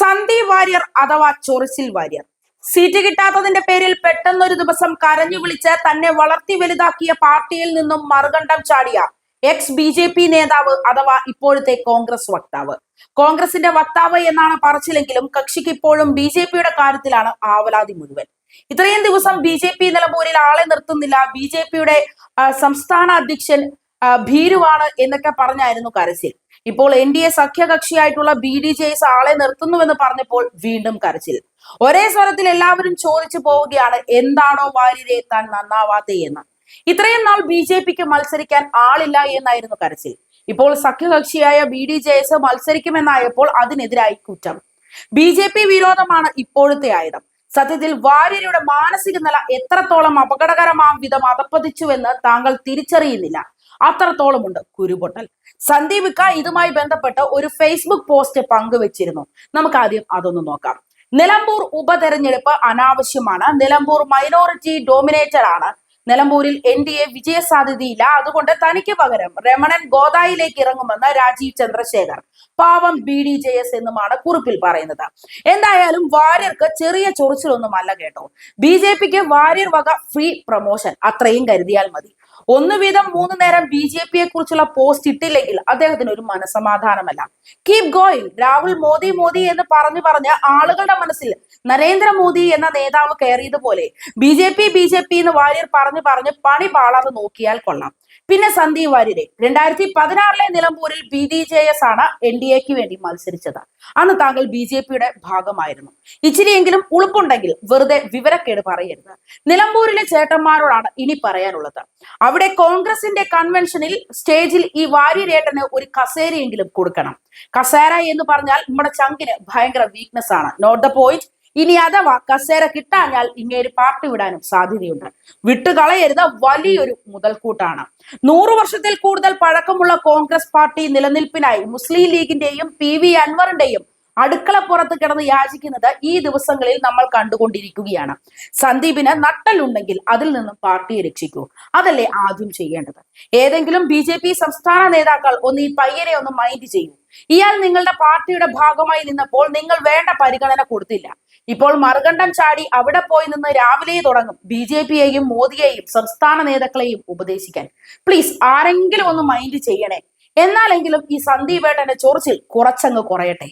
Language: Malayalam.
സന്ദീപ് വാര്യർ അഥവാ ചൊറിസിൽ വാര്യർ. സീറ്റ് കിട്ടാത്തതിന്റെ പേരിൽ പെട്ടെന്നൊരു ദിവസം കരഞ്ഞു വിളിച്ച് തന്നെ വളർത്തി വലുതാക്കിയ പാർട്ടിയിൽ നിന്നും മറുകണ്ഠം ചാടിയ എക്സ് ബി ജെ പി നേതാവ് അഥവാ ഇപ്പോഴത്തെ കോൺഗ്രസ് വക്താവ്. കോൺഗ്രസിന്റെ വക്താവ് എന്നാണ് പറച്ചിലെങ്കിലും കക്ഷിക്ക് ഇപ്പോഴും ബി ജെ പിയുടെ കാര്യത്തിലാണ് ആവലാതി മുഴുവൻ. ഇത്രയും ദിവസം ബി ജെ പി നിലമ്പൂരിൽ ആളെ നിർത്തുന്നില്ല. ബി ജെ പിയുടെ സംസ്ഥാന അധ്യക്ഷൻ ഭീരുവാണ് എന്നൊക്കെ പറഞ്ഞായിരുന്നു കരച്ചിൽ. ഇപ്പോൾ എൻ ഡി എ സഖ്യകക്ഷിയായിട്ടുള്ള ബി ഡി ജെ എസ് ആളെ നിർത്തുന്നുവെന്ന് പറഞ്ഞപ്പോൾ വീണ്ടും കരച്ചിൽ. ഒരേ സ്വരത്തിൽ എല്ലാവരും ചോദിച്ചു പോവുകയാണ് എന്താണോ വാര്യരെ താൻ നന്നാവാത്ത എന്ന്? ഇത്രയും നാൾ ബി ജെ പിക്ക് മത്സരിക്കാൻ ആളില്ല എന്നായിരുന്നു കരച്ചിൽ. ഇപ്പോൾ സഖ്യകക്ഷിയായ ബി ഡി ജെ എസ് മത്സരിക്കുമെന്നായപ്പോൾ അതിനെതിരായി കുറ്റം. ബി ജെ പി വിരോധമാണ് ഇപ്പോഴത്തെ ആയുധം. സത്യത്തിൽ വാര്യരുടെ മാനസിക നില എത്രത്തോളം അപകടകരമാം വിധം അതപ്പതിച്ചുവെന്ന് താങ്കൾ തിരിച്ചറിയുന്നില്ല. അത്രത്തോളമുണ്ട് കുരുപൊട്ടൽ. സന്ദീപ് ഇക്ക ഇതുമായി ബന്ധപ്പെട്ട് ഒരു ഫേസ്ബുക്ക് പോസ്റ്റ് പങ്കുവച്ചിരുന്നു. നമുക്ക് ആദ്യം അതൊന്ന് നോക്കാം. നിലമ്പൂർ ഉപതെരഞ്ഞെടുപ്പ് അനാവശ്യമാണ്. നിലമ്പൂർ മൈനോറിറ്റി ഡോമിനേറ്റഡ് ആണ്. നിലമ്പൂരിൽ എൻ ഡി എ വിജയ സാധ്യതയില്ല അതുകൊണ്ട് തനിക്ക് പകരം രമണൻ ഗോദായിലേക്ക് ഇറങ്ങുമെന്ന് രാജീവ് ചന്ദ്രശേഖർ പാവം ബി ഡി ജെ എസ് എന്നുമാണ് കുറിപ്പിൽ പറയുന്നത്. എന്തായാലും വാര്യർക്ക് ചെറിയ ചൊറിച്ചിലൊന്നുമല്ല കേട്ടോ. ബി ജെ പിക്ക് വാര്യർ വക ഫ്രീ പ്രൊമോഷൻ അത്രയും കരുതിയാൽ മതി. ഒന്ന് വീതം മൂന്ന് നേരം ബി ജെ പിയെ കുറിച്ചുള്ള പോസ്റ്റ് ഇട്ടില്ലെങ്കിൽ അദ്ദേഹത്തിന് ഒരു മനസമാധാനമല്ല. കീപ് ഗോയിങ് രാഹുൽ മോദി മോദി എന്ന് പറഞ്ഞു പറഞ്ഞ് ആളുകളുടെ മനസ്സിൽ നരേന്ദ്രമോദി എന്ന നേതാവ് കയറിയതുപോലെ B J P B J P എന്ന് വാര്യർ പറഞ്ഞു പറഞ്ഞ് പണി പാളാതെ നോക്കിയാൽ കൊള്ളാം. പിന്നെ സന്ദീപ് വാര്യരെ രണ്ടായിരത്തി പതിനാറിലെ നിലമ്പൂരിൽ ബി ഡി ജെ എസ് ആണ് എൻ ഡി എക്ക് വേണ്ടി മത്സരിച്ചത്. അന്ന് താങ്കൾ ബി ജെ പിയുടെ ഭാഗമായിരുന്നു. ഇച്ചിരിയെങ്കിലും ഉളുപ്പുണ്ടെങ്കിൽ വെറുതെ വിവരക്കേട് പറയരുത്. നിലമ്പൂരിലെ ചേട്ടന്മാരോടാണ് ഇനി പറയാനുള്ളത്. അവിടെ കോൺഗ്രസിന്റെ കൺവെൻഷനിൽ സ്റ്റേജിൽ ഈ വാര്യരേട്ടന് ഒരു കസേരയെങ്കിലും കൊടുക്കണം. കസേര എന്ന് പറഞ്ഞാൽ നമ്മുടെ ചങ്കിന് ഭയങ്കര വീക്ക്നെസ് ആണ്. നോട്ട് ദ പോയിന്റ് ഇനി അഥവാ കസേര കിട്ടാഞ്ഞാൽ ഇങ്ങേര് പാർട്ടി വിടാനും സാധ്യതയുണ്ട്. വിട്ടുകളയരുത് വലിയൊരു മുതൽക്കൂട്ടാണ്. നൂറു വർഷത്തിൽ കൂടുതൽ പഴക്കമുള്ള കോൺഗ്രസ് പാർട്ടി നിലനിൽപ്പിനായി മുസ്ലിം ലീഗിന്റെയും പി വി അൻവറിന്റെയും അടുക്കളപ്പുറത്ത് കിടന്ന് യാചിക്കുന്നത് ഈ ദിവസങ്ങളിൽ നമ്മൾ കണ്ടുകൊണ്ടിരിക്കുകയാണ്. സന്ദീപിന് നട്ടലുണ്ടെങ്കിൽ അതിൽ നിന്നും പാർട്ടിയെ രക്ഷിക്കൂ. അതല്ലേ ആദ്യം ചെയ്യേണ്ടത്. ഏതെങ്കിലും ബി ജെ പി സംസ്ഥാന നേതാക്കൾ ഒന്ന് ഈ പയ്യനെ ഒന്ന് മൈൻഡ് ചെയ്യൂ. ഇയാൾ നിങ്ങളുടെ പാർട്ടിയുടെ ഭാഗമായി നിന്നപ്പോൾ നിങ്ങൾ വേണ്ട പരിഗണന കൊടുത്തില്ല. ഇപ്പോൾ മറുകണ്ഠം ചാടി അവിടെ പോയി നിന്ന് രാവിലെ തുടങ്ങും ബി ജെ പിയെയും മോദിയെയും സംസ്ഥാന നേതാക്കളെയും ഉപദേശിക്കാൻ. പ്ലീസ് ആരെങ്കിലും ഒന്ന് മൈൻഡ് ചെയ്യണേ. എന്നാലെങ്കിലും ഈ സന്ദീപേട്ടന്റെ ചൊറിച്ചിൽ കുറച്ചങ്ങ് കുറയട്ടെ.